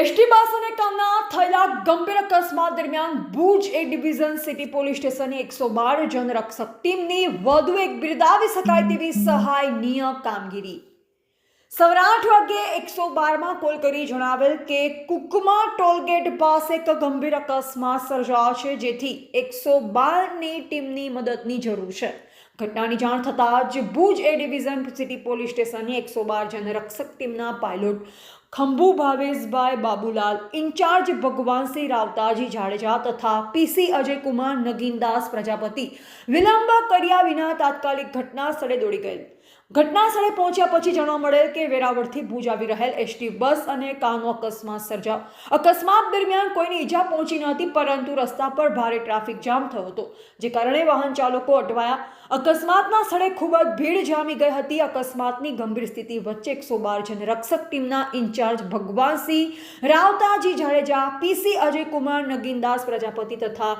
ST bus અને કામના થયેલા ગંભીર અકસ્માત દરમિયાન Bhuj A division city police સ્ટેશનની એકસો બાર જનરક્ષક ટીમની વધુ એક બિરદાવી શકાય તેવી સહાયનીય કામગીરી. સવારે આઠ વાગ્યે એકસો બારમાં કોલ કરી જણાવેલ કે કુકમા ટોલગેટ પાસે એક ગંભીર અકસ્માત સર્જાયો છે, જેથી એકસો બારની ટીમની મદદની જરૂર છે. ઘટનાની જાણ થતાં જ Bhuj A division city police સ્ટેશનની એકસો બાર જનરક્ષક ટીમના પાયલોટ ખંભુ ભાવેશભાઈ બાબુલાલ ઇન્ચાર્જ ભગવાનસિંહ રાવતાજી જાડેજા તથા પીસી અજયકુમાર નગીનદાસ પ્રજાપતિ વિલંબ કર્યા વિના તાત્કાલિક ઘટના સ્થળે દોડી ગયેલ. ઘટના સ્થળે પહોંચ્યા પછી જાણવા મળેલ કે વેરાવળથી ભુજ આવી રહેલ એસટી બસ અને કારનો અકસ્માત સર્જા અકસ્માત દરમિયાન કોઈને ઈજા પહોંચી ન હતી, પરંતુ રસ્તા પર ભારે ટ્રાફિક જામ થયો હતો, જે કારણે વાહન ચાલકો અટવાયા. અકસ્માતના સ્થળે ખૂબ જ ભીડ જામી ગઈ હતી. અકસ્માતની ગંભીર સ્થિતિ વચ્ચે એકસો બાર જન રક્ષક ટીમના ઇન્ચાર્જ ભગવાનસિંહ રાવતાજી જાડેજા પીસી અજયકુમાર, નગીનદાસ પ્રજાપતિ તથા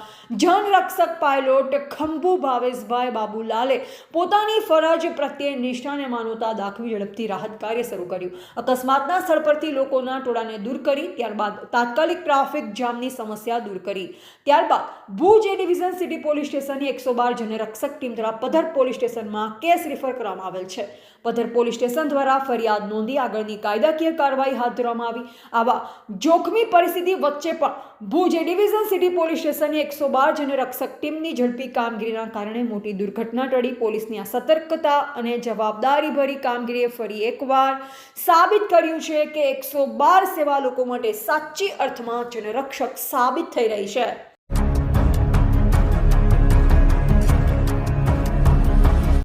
જનરક્ષક પાયલોટ ખંભુ ભાવેશભાઈ બાબુલાલે પોતાની ફરજ પ્રત્યે નિષ્ઠાને માનવતા દાખવી ઝડપથી રાહત કાર્ય શરૂ કર્યું. અકસ્માતના સ્થળ પરથી લોકોના ટોળાને દૂર કરી, ત્યારબાદ તાત્કાલિક ટ્રાફિક જામની સમસ્યા દૂર કરી. ત્યારબાદ Bhuj A division city police સ્ટેશનની એકસો બાર જનરક્ષક ટીમ દ્વારા પધર પોલીસ સ્ટેશનમાં કેસ રિફર કરવામાં આવેલ છે. પધર પોલીસ સ્ટેશન દ્વારા ફરિયાદ નોંધી આગળની કાયદાકીય કાર્યવાહી હાથ ધરવામાં આવી. આવા જોખમી પરિસ્થિતિ વચ્ચે પણ ભુજ ડિવિઝન સિટી પોલીસ સ્ટેશનની એકસો બાર જનરક્ષક ટીમની ઝડપી કામગીરીના કારણે મોટી દુર્ઘટના ટળી. પોલીસની આ સતર્કતા અને જવાબદારીભરી કામગીરીએ ફરી એકવાર સાબિત કર્યું છે કે એકસો બાર સેવા લોકો માટે સાચી અર્થમાં જનરક્ષક સાબિત થઈ રહી છે.